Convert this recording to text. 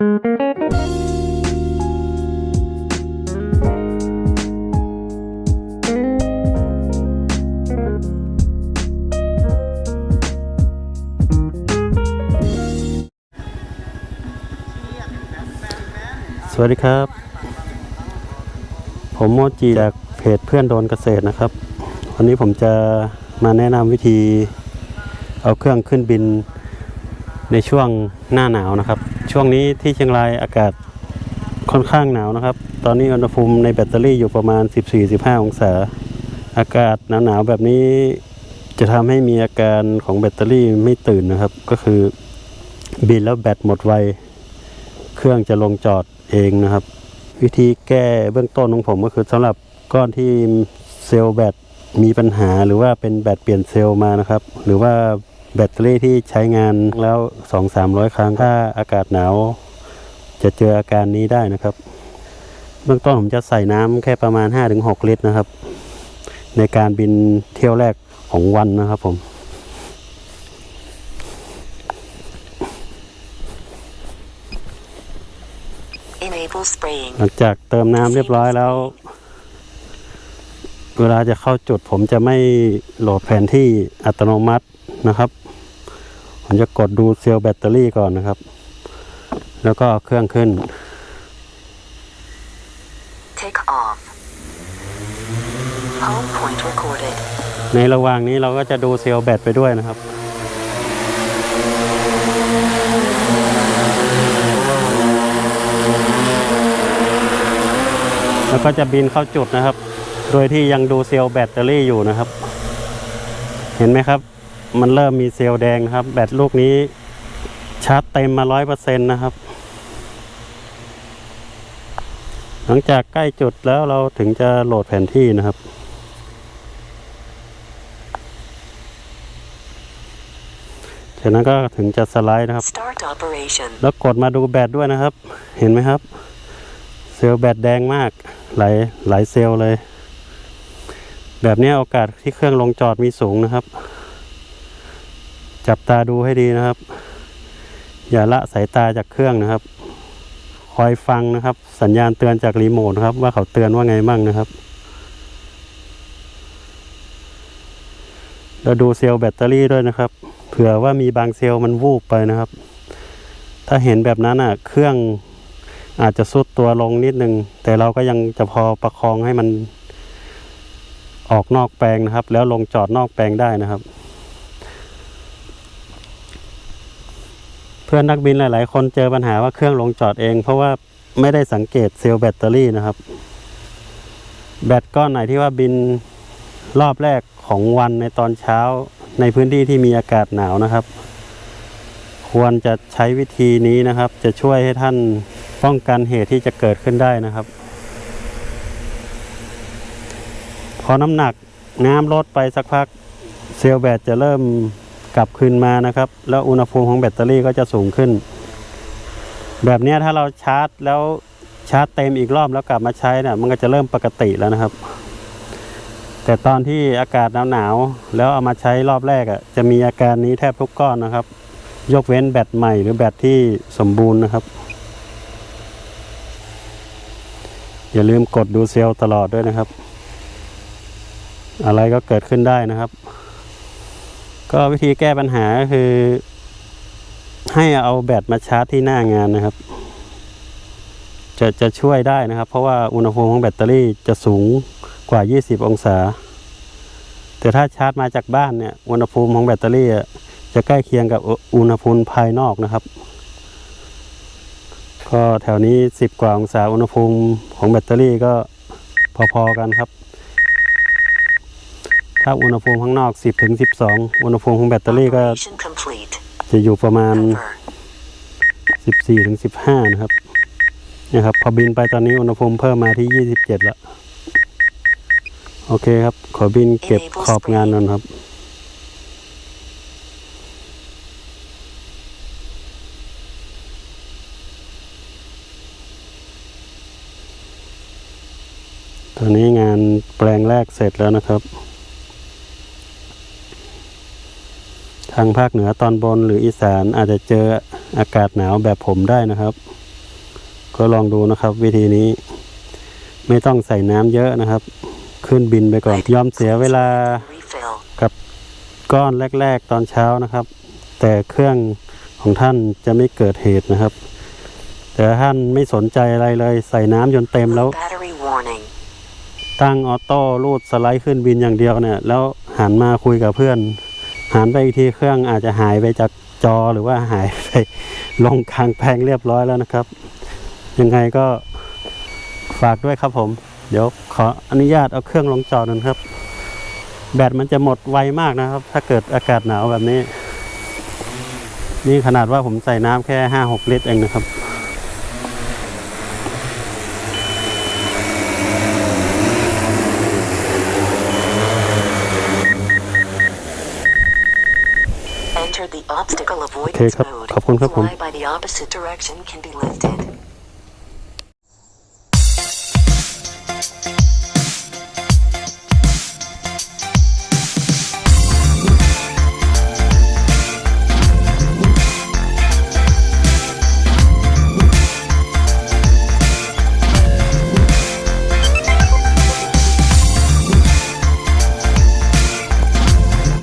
สวัสดีครับ ผมโมจิจากเพจเพื่อนโดนเกษตรนะครับ วันนี้ผมจะมาแนะนำวิธีเอาเครื่องขึ้นบินในช่วงหน้าหนาวนะครับ ช่วงนี้ที่เชียงรายอากาศค่อนข้างหนาวนะครับ ตอนนี้อุณหภูมิในแบตเตอรี่อยู่ประมาณ 14-15 องศา อากาศหนาวๆแบบนี้จะทำให้มีอาการของแบตเตอรี่ไม่ตื่นนะครับ ก็คือบินแล้วแบตหมดไว เครื่องจะลงจอดเองนะครับ วิธีแก้เบื้องต้นของผมก็คือสำหรับก้อนที่เซลล์แบตมีปัญหาหรือว่าเป็นแบตเปลี่ยนเซลล์มานะครับ หรือว่า แบตเตอรี่ที่ใช้งานแล้ว 2-300 ครั้งถ้าอากาศหนาวจะเจออาการนี้ได้นะครับ เบื้องต้นผมจะใส่น้ำแค่ประมาณ 5-6 ลิตรนะครับ ในการบินเที่ยวแรกของวันนะครับผม Enable spraying. หลังจากเติมน้ำเรียบร้อยแล้ว เวลาจะเข้าจุดผมจะไม่โหลดแผนที่อัตโนมัติ นะครับ ผมจะกดดูเซลล์แบตเตอรี่ก่อนนะครับ แล้วก็เอาเครื่องขึ้น Take off. Home point recorded. ในระหว่างนี้เราก็จะดูเซลล์แบตไปด้วยนะครับแล้วก็จะบินเข้าจุดนะครับ โดยที่ยังดูเซลล์แบตเตอรี่อยู่นะครับ เห็นไหมครับ มันเริ่มมีเซลล์แดงนะครับ แบตลูกนี้ชาร์จเต็มมาร้อยเปอร์เซ็นต์นะครับ หลังจากใกล้จุดแล้วเราถึงจะโหลดแผนที่นะครับ จากนั้นก็ถึงจะสไลด์นะครับ Start operation. แล้วกดมาดูแบตด้วยนะครับ เห็นไหมครับ เซลล์แบตแดงมาก หลายหลายเซลล์เลย แบบนี้โอกาสที่เครื่องลงจอดมีสูงนะครับ จับตาดูให้ดีนะครับ อย่าละสายตาจากเครื่องนะครับ คอยฟังนะครับ สัญญาณเตือนจากรีโมทนะครับ ว่าเขาเตือนว่าไงบ้างนะครับ เราดูเซลล์แบตเตอรี่ด้วยนะครับ เผื่อว่ามีบางเซลล์มันวูบไปนะครับ ถ้าเห็นแบบนั้นอะ เครื่องอาจจะซุดตัวลงนิดนึง แต่เราก็ยังจะพอประคองให้มันออกนอกแปลงนะครับ แล้วลงจอดนอกแปลงได้นะครับ พื่อนนักบินหลาย ๆ คนเจอปัญหาว่าเครื่องลงจอดเอง เพราะว่าไม่ได้สังเกตเซลล์แบตเตอรี่นะครับ แบตก้อนไหนที่ว่าบินรอบแรกของวันในตอนเช้าในพื้นที่ที่มีอากาศหนาวนะครับ ควรจะใช้วิธีนี้นะครับ จะช่วยให้ท่านป้องกันเหตุที่จะเกิดขึ้นได้นะครับ พอน้ำหนักน้ำลดไปสักพักเซลล์แบตจะเริ่ม ลับคืนมานะครับ แล้วอุณหภูมิของแบตเตอรี่ก็จะสูงขึ้น แบบนี้ถ้าเราชาร์จแล้วชาร์จเต็มอีกรอบแล้วกลับมาใช้เนี่ยมันก็จะเริ่มปกติแล้วนะครับ แต่ตอนที่อากาศหนาวๆแล้วเอามาใช้รอบแรกอะ่ะจะมีอาการนี้แทบทุกก้อนนะครับ ยกเว้นแบตใหม่หรือแบตที่สมบูรณ์นะครับ อย่าลืมกดดูเซลล์ตลอดด้วยนะครับ อะไรก็เกิดขึ้นได้นะครับ ก็วิธีแก้ปัญหาก็คือ ให้เอาแบตมาชาร์จที่หน้างานนะครับ จะจะช่วยได้นะครับ เพราะว่าอุณหภูมิของแบตเตอรี่จะสูงกว่า 20 องศา แต่ถ้าชาร์จมาจากบ้านเนี่ย อุณหภูมิของแบตเตอรี่จะใกล้เคียงกับอุอุณหภูมิภายนอกนะครับ ก็แถวนี้ 10 กว่าองศาอุณหภูมิของแบตเตอรี่ก็พอๆกันครับ ถ้าอุณหภูมิข้างนอก 10ถึง12 อุณหภูมิของแบตเตอรี่ก็ Operation complete. จะอยู่ประมาณ Cover. 14ถึง15 นะครับเนี่ยครับ พอบินไปตอนนี้อุณหภูมิเพิ่มมาที่ 27 แล้ว โอเคครับ ขอบินเก็บขอบงานก่อนครับตอนนี้งานแปลงแรกเสร็จแล้วนะครับ ทางภาคเหนือตอนบนหรืออีสานอาจจะเจออากาศหนาวแบบผมได้นะครับ ก็ลองดูนะครับ วิธีนี้ ไม่ต้องใส่น้ำเยอะนะครับ ขึ้นบินไปก่อนยอมเสียเวลา Refill. กับก้อนแรก ๆ ตอนเช้านะครับ แต่เครื่องของท่านจะไม่เกิดเหตุนะครับ แต่ท่านไม่สนใจอะไรเลย ใส่น้ำจนเต็มแล้ว Battery warning. ตั้งออโต้รูดสไลด์ขึ้นบินอย่างเดียวเนี่ย แล้วหันมาคุยกับเพื่อน หันไปอีกทีเครื่องอาจจะหายไปจากจอหรือว่าหายไปลงกลางแพงเรียบร้อยแล้วนะครับ ยังไงก็ฝากด้วยครับผม เดี๋ยวขออนุญาตเอาเครื่องลงจอดนะครับ แบตมันจะหมดไวมากนะครับ ถ้าเกิดอากาศหนาวแบบนี้ นี่ขนาดว่าผมใส่น้ำแค่ห้าหกลิตรเองนะครับ obstacle โอเค avoidance ครับ mode. ขอบคุณครับผม Fly by the opposite direction can be lifted.